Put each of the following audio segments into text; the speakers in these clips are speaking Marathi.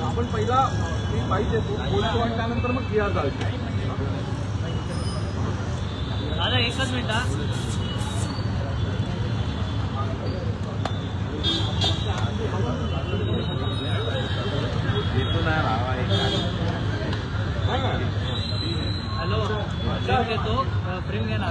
आपण पहिला मी माहिती येतो बोलतो आणि त्यानंतर मग बिहार जायचं दादा एकच मिनिट हा. हॅलो फ्रेम घेतो फ्रेम घे ना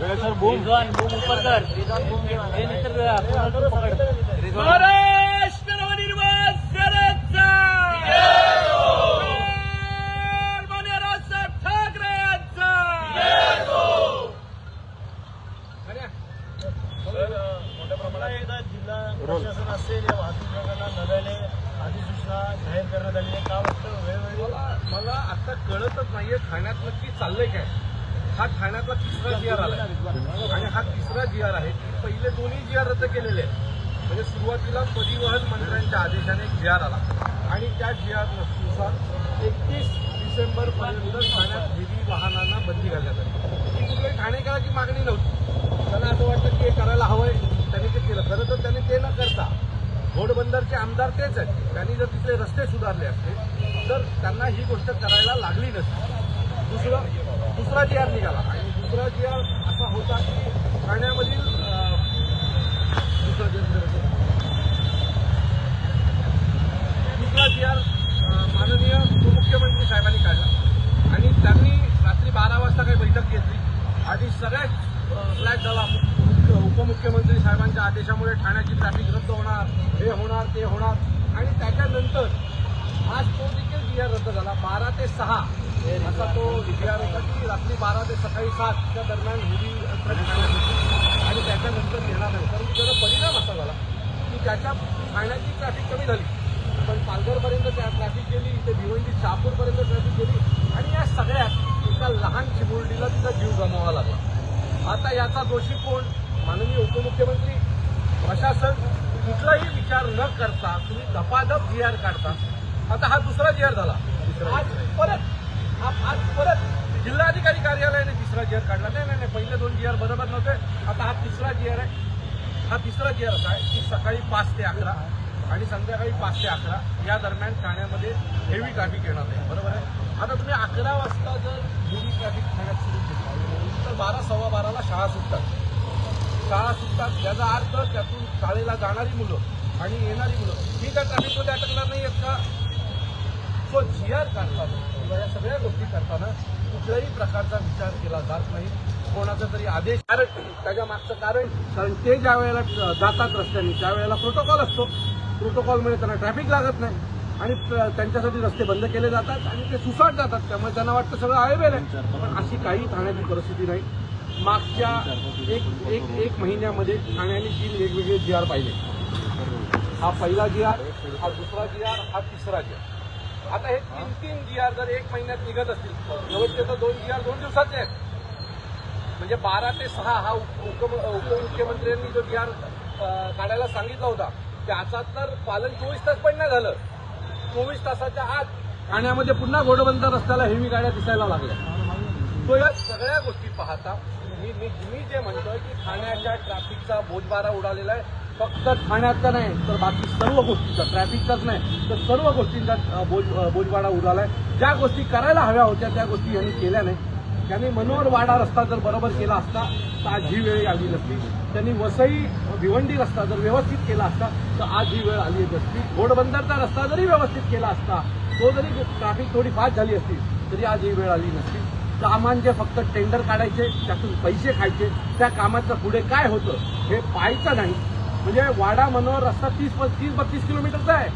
रिजवान बूम ऊपर कर रिजवान बूम हे नाहीतर कोणाला पकड. महाराष्ट्र नवनिर्माण सेनेचा माननीय राजसाहेब ठाकरे यांचा पुन्हा एकदा जिल्हा प्रशासन असेल या वाहतूक विभागाला नव्याने अधिसूचना जाहीर करण्यात आली आहे का वाटतं वेळोवेळी मला मला आता कळतच नाहीये ठाण्यात नक्की चाललंय काय हा ठाण्यातला तिसरा जी आर आला आणि हा तिसरा जी आर आहे की पहिले दोन्ही जी आर रद्द केलेले आहेत. म्हणजे सुरुवातीला परिवहन मंत्र्यांच्या आदेशाने एक जी आर आला. आणि त्या जी आरनुसार एकतीस डिसेंबर पर्यंत ठाण्यात हेवी वाहनांना बंदी घालण्यात आली. ही कुठल्याही ठाणेकराची मागणी नव्हती. त्यांना असं वाटतं की हे करायला हवंय. त्यांनी ते केलं. खरं तर त्यांनी ते न करता घोडबंदरचे आमदार तेच आहेत. त्यांनी जर तिथले रस्ते सुधारले असते तर त्यांना ही गोष्ट करायला लागली नसती. दुसरं दुसरा जी आर निघाला. आणि दुसरा जी आर असा होता की ठाण्यामधील दुसरा जी आर माननीय उपमुख्यमंत्री साहेबांनी काढला. आणि त्यांनी रात्री बारा वाजता काही बैठक घेतली. आणि सगळ्याच फ्लॅट झाला उपमुख्यमंत्री साहेबांच्या आदेशामुळे ठाण्याची ट्रॅफिक रद्द होणार हे होणार ते होणार. आणि त्याच्यानंतर आज तो देखील जी आर रद्द झाला. बारा ते सहा असा तो जी आर होता की रात्री बारा ते सकाळी सातच्या दरम्यान हेवी होती. आणि त्याच्यानंतर येणार नाही परंतु त्याचा परिणाम असा झाला की त्याच्या ठाण्याची ट्रॅफिक कमी झाली. पण पालघरपर्यंत त्या ट्रॅफिक गेली ते भिवंडी शहापूरपर्यंत ट्रॅफिक गेली. आणि या सगळ्यात एका लहान चिमुरडीला तिचा जीव गमवावा लागला. आता याचा दोषी कोण? माननीय उपमुख्यमंत्री. प्रशासन कुठलाही विचार न करता तुम्ही धपाधप जी आर काढता. आता हा दुसरा जी आर झाला. आज परत हा आज परत जिल्हाधिकारी कार्यालयाने तिसरा जी आर काढला. नाही नाही नाही पहिले दोन जी आर बरोबर नव्हते. आता हा तिसरा जी आर आहे. हा तिसरा गेअर असा आहे की सकाळी पाच ते अकरा आणि संध्याकाळी पाच ते अकरा या दरम्यान ठाण्यामध्ये हेवी ट्रॅफिक येणार नाही बरोबर आहे? आता तुम्ही अकरा वाजता जर हेवी ट्रॅफिक ठाण्यात सुरू केली तर बारा सव्वा बाराला शाळा सुटतात. शाळा सुटतात याचा अर्थ त्यातून शाळेला जाणारी मुलं आणि येणारी मुलं ही त्या ट्रॅफिकमध्ये अटकणार नाही आहेत का? सो जी आर करताना किंवा या सगळ्या गोष्टी करताना कुठल्याही प्रकारचा विचार केला जात नाही. कोणाचा तरी आदेश कारण त्याच्या मागचं कारण कारण ते ज्या वेळेला जातात रस्त्याने त्यावेळेला प्रोटोकॉल असतो. प्रोटोकॉलमुळे त्यांना ट्रॅफिक लागत नाही. आणि त्यांच्यासाठी रस्ते बंद केले जातात आणि ते सुसाट जातात. त्यामुळे त्यांना वाटतं सगळं अवेलेबल आहे. पण अशी काही ठाण्याची परिस्थिती नाही. मागच्या एक एक एक महिन्यामध्ये ठाण्याने तीन वेगवेगळे जी आर पाहिले. हा पहिला जी आर हा दुसरा जी आर हा तिसरा जी आर आता हे तीन तीन जी आर जर एक महिन्यात निघत असतील शेवटचे तर दोन जी आर दोन दिवसाचे आहेत. म्हणजे बारा ते सहा हा उप- उपम- उपमुख्यमंत्र्यांनी जो जी काढायला सांगितला होता त्याचा तर पालन चोवीस तास पण नाही झालं. चोवीस तासाच्या आत ठाण्यामध्ये पुन्हा घोडबंद रस्त्याला हेवी गाड्या दिसायला लागल्या. तो या सगळ्या गोष्टी पाहता मी मी मी जे म्हणतोय की ठाण्याच्या ट्रॅफिकचा बोजबारा उडालेला आहे. फक्त ठाण्याचा नाही तर बाकी सर्व गोष्टीचा ट्रॅफिकचाच नाही तर सर्व गोष्टींचा बोज बोजबारा उडाला आहे ज्या गोष्टी करायला हव्या होत्या त्या गोष्टी यांनी केल्या नाही. त्यांनी मनोहर वाडा रस्ता जर बरोबर केला असता तर आज ही वेळ आली नसती. त्यांनी वसई भिवंडी रस्ता जर व्यवस्थित केला असता तर आज ही वेळ आली नसती. घोडबंदरचा रस्ता जरी व्यवस्थित केला असता तो जरी ट्रॅफिक थोडी फास्ट झाली असती तरी आज ही वेळ आली नसती. कामांचे फक्त टेंडर काढायचे त्यातून पैसे खायचे त्या कामाचं पुढे काय होतं हे पाहायचं नाही. म्हणजे वाडा मनोहर रस्ता तीस तीस बत्तीस किलोमीटरचा आहे.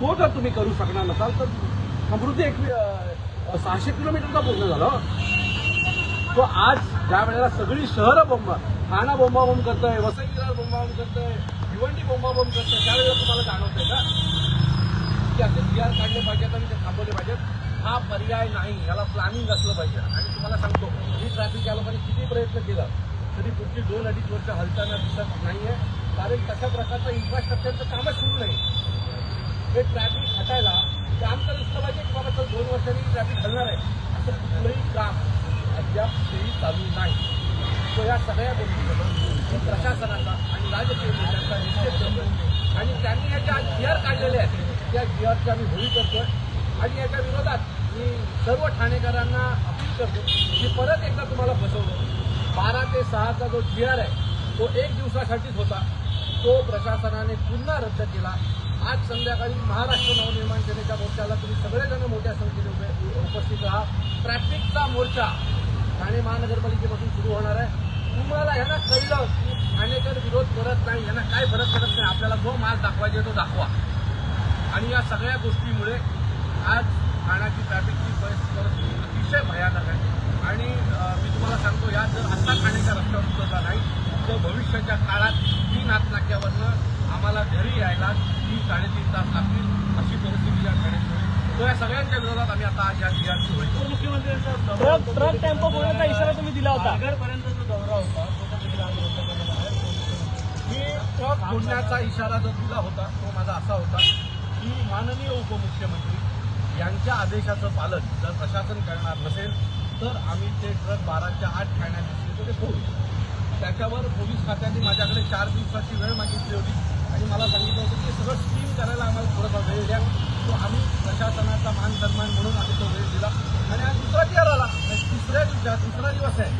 तो जर तुम्ही करू शकणार नसाल तर समृद्धी एक सहाशे किलोमीटरचा पूर्ण झालं. तो आज ज्या वेळेला सगळी शहरं बोंबा ठाणा बोंबाबोंब करतोय वसई विरार बोंबाबोंब करतोय भिवंडी बोंबाबोंब करतोय त्यावेळेला तुम्हाला जाणवतंय का? की असे जी काढले पाहिजेत आणि ते थांबवले पाहिजेत. हा पर्याय नाही याला प्लॅनिंग असलं पाहिजे. आणि तुम्हाला सांगतो ही ट्रॅफिक या लोकांनी किती प्रयत्न केला तरी पुढची दोन अडीच वर्ष हलताना दिसत नाही आहे कारण तशा प्रकारचं इन्फ्रास्ट्रक्चरचं कामच सुरू नाही. हे ट्रॅफिक हटायला काम तर दिसलं पाहिजे की बाबा तर दोन वर्षांनी ट्रॅफिक हलणार आहे. असं कुठलंही काम अद्याप तेही चालू नाही. तो या सगळ्या गोष्टी प्रशासनाचा आणि राजकीय नेत्यांचा निषेध करतोय. आणि त्यांनी याच्या जी आर काढलेले आहेत. त्या गिअरची आम्ही होळी करतोय. आणि याच्या विरोधात मी सर्व ठाणेकरांना अपील करतो की परत एकदा तुम्हाला फसवलं बारा ते सहाचा जो जी आर आहे तो एक दिवसासाठीच होता. तो प्रशासनाने पुन्हा रद्द केला. आज संध्याकाळी महाराष्ट्र नवनिर्माण सेनेच्या मोर्चाला तुम्ही सगळेजण मोठ्या संख्येने उपस्थित राहा ट्रॅफिकचा मोर्चा ठाणे महानगरपालिकेपासून सुरू होणार आहे. तुम्हाला ह्यांना कळलं की ठाणेकर विरोध करत नाही यांना काय फरक पडत नाही आपल्याला जो माल दाखवायचे तो दाखवा. आणि या सगळ्या गोष्टीमुळे आज ठाण्याची ट्रॅफिकची परिस्थिती अतिशय भयानक आहे. आणि मी तुम्हाला सांगतो या जर आता ठाण्याच्या रस्त्यावर उतरला नाही तर भविष्याच्या काळात तीन नाथनाक्यावरनं आम्हाला घरी यायला तीन साडेतीन तास लागतील अशी परिस्थिती या ठाण्यात तर या सगळ्यांच्या विरोधात आम्ही आता आज या जिल्ह्याची होईल मुख्यमंत्र्यांचा दौरा ट्रक होता. ट्रक टेम्पो बोलण्याचा इशारा तुम्ही दिला होता पालघरपर्यंत जो दौरा होता तो तर तिकडे आज रद्द केलेला आहे मी ट्रक इशारा जो दिला होता तो माझा असा होता की माननीय उपमुख्यमंत्री यांच्या आदेशाचं पालन जर प्रशासन करणार नसेल तर आम्ही ते ट्रक बाराच्या आठ ठाण्यात दिसले ते फोडू त्याच्यावर पोलीस खात्याने माझ्याकडे चार दिवसाची वेळ मागितली होती आणि मला सांगितलं होतं की सगळं स्क्रीन करायला आम्हाला थोडासा वेळ द्या. तो आम्ही प्रशासनाचा मान सन्मान म्हणून आम्ही तो वेळ दिला. आणि आज दुसरा दिवस आला. तिसऱ्या दिवसात दुसरा दिवस आहे.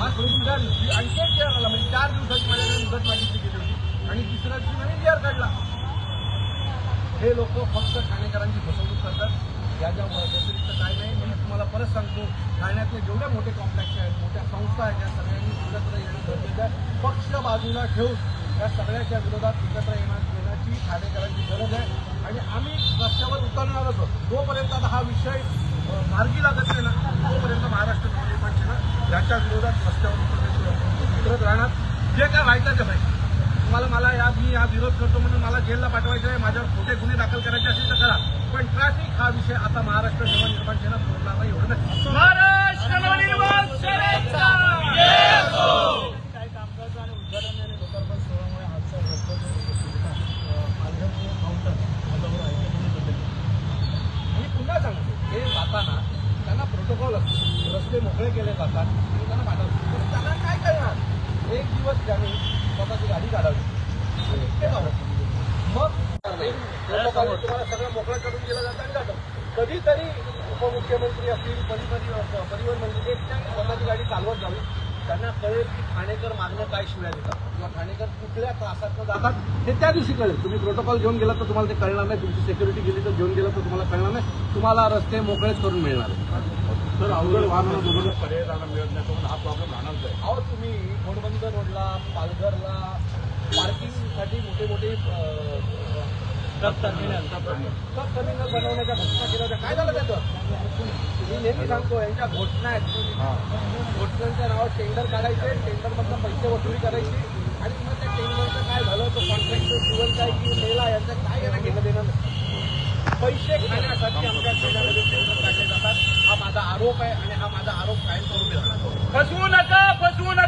आज दुसऱ्या आणखी एक दिवस आला. म्हणजे चार दिवसाची माझ्याकडे मुदत मागितली आणि दुसऱ्या दिवशी नवीन दिवार काढला. हे लोक फक्त ठाणेकरांची फसवणूक करतात. याच्या व्यतिरिक्त काय नाही मी तुम्हाला परत सांगतो ठाण्यातले जेवढ्या मोठे कॉम्प्लेक्स आहेत मोठ्या संस्था आहेत या सगळ्यांनी एकत्र येणं गरजेचं आहे. पक्ष बाजूला ठेवून या सगळ्याच्या विरोधात एकत्र येणार येण्याची ठाणेकरांची गरज आहे. आणि आम्ही रस्त्यावर उतरणारच आहोत. जोपर्यंत आता हा विषय मार्गी लागत नाही ना तोपर्यंत महाराष्ट्र नवनिर्माण केला याच्या विरोधात रस्त्यावर उतरण्याची उतरत राहणार. जे काय व्हायचं ते व्हायचं. तुम्हाला मला या मी हा विरोध करतो म्हणून मला जेलला पाठवायचं आहे. माझ्यावर खोटे गुन्हे दाखल करायचे असेल तर करा. पण ट्रॅफिक हा विषय आता महाराष्ट्र नवनिर्माण सेना सोडणार नाही. एवढं कामकाज आणि उद्घाटन आणि लोकार्पण सोहळ्यामुळे हा. मी पुन्हा सांगतो हे जाताना त्यांना प्रोटोकॉल असतो. रस्ते मोकळे केले जातात आणि त्यांना पाठवतो त्यांना काय करणार? एक दिवस त्यांनी स्वतःची गाडी काढावी आणि इथे जावं मग प्रोटोकॉल तुम्हाला सगळं मोकळं करून दिलं जातं आणि जातं. कधीतरी उपमुख्यमंत्री असतील परिवहन परिवहन मंत्री ते त्यांनी स्वतःची गाडी चालवत जावी त्यांना कळेल की ठाणेकर मागणं काय शिव्या देतात. किंवा ठाणेकर कुठल्या त्रासात जातात हे त्या दिवशी कळेल. तुम्ही प्रोटोकॉल घेऊन गेलात तर तुम्हाला ते कळणार नाही. तुमची सिक्युरिटी गेली तर घेऊन गेलं तर तुम्हाला कळणार नाही. तुम्हाला रस्ते मोकळेच करून मिळणार. तर अवघड वाहनांना तुम्हाला पर्याय जाणं मिळत नाही हा प्रॉब्लेम राहणारच आहे. अहो तुम्ही घोडबंद रोडला पालघरला पार्किंगसाठी मोठे मोठे टर्मिनल टर्मिनल बनवण्याच्या घोषणा केल्या होत्या काय झालं त्याचं मी नेहमी सांगतो यांच्या घोषणा आहेत घोषणांच्या टेंडर काढायचे टेंडरमधनं पैसे वसुली करायची आणि मग त्या टेंडरचं काय झालं तो कॉन्ट्रॅक्ट जीवन काय की मेला यांचं काय यांना घेणं देणं पैसे खाण्यासाठी आमच्या टेंडर काढले जातात हा माझा आरोप आहे आणि हा माझा आरोप कायम करून देणार फसवू नका फसवू नका.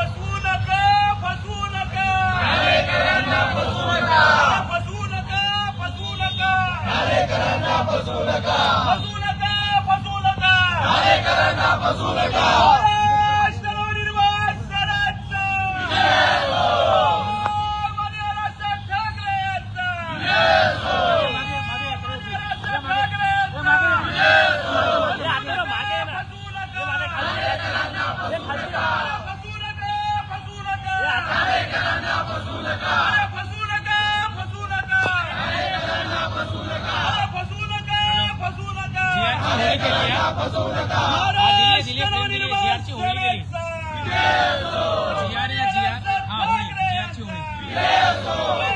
સિલેક્ટ થઈ ગઈ. જીઆર છે હોણી ગઈ જીઆર એ જીઆર હા હોણી જીઆર છે હોણી